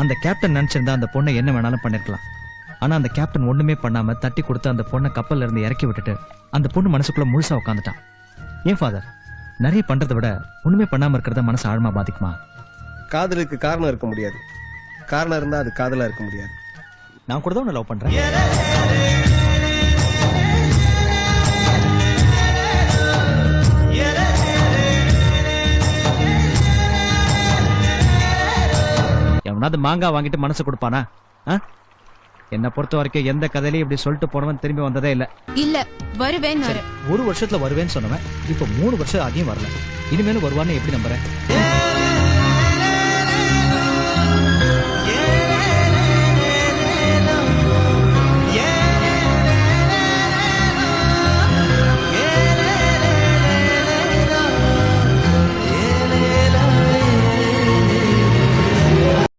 அந்த கேப்டன் நினைச்சிருந்தா அந்த பொண்ணை என்ன வேணாலும் பண்ணிருக்கலாம். ஆனா அந்த கேப்டன் ஒண்ணுமே பண்ணாம தட்டி கொடுத்து அந்த பொண்ணை கப்பல்ல இருந்து இறக்கி விட்டுட்டு அந்த பொண்ணு மனசுக்குள்ள முழுசா உட்காந்துட்டான் ஏன் ஃபாதர் நிறைய பண்றதை விட ஒண்ணுமே பண்ணாம இருக்கிறத மனசு ஆழமா பாதிக்குமா? காதலுக்கு காரணம் இருக்க முடியாது. காரணம் இருந்தா அது காதலா இருக்க முடியாது. நான் கூட தான் லவ் பண்றேன். எவனாவது மாங்காய் வாங்கிட்டு மனசு கொடுப்பானா? என்னை பொறுத்த வரைக்கும் எந்த கதையிலையும் இப்படி சொல்லிட்டு போனவன் திரும்பி வந்ததே இல்ல. இல்ல வருவேன் ஒரு வருஷத்துல வருவேன்னு சொன்னவன் இப்ப மூணு வருஷம் ஆகியும் வரல. இனிமேலும் வருவான்னு எப்படி நம்புறேன்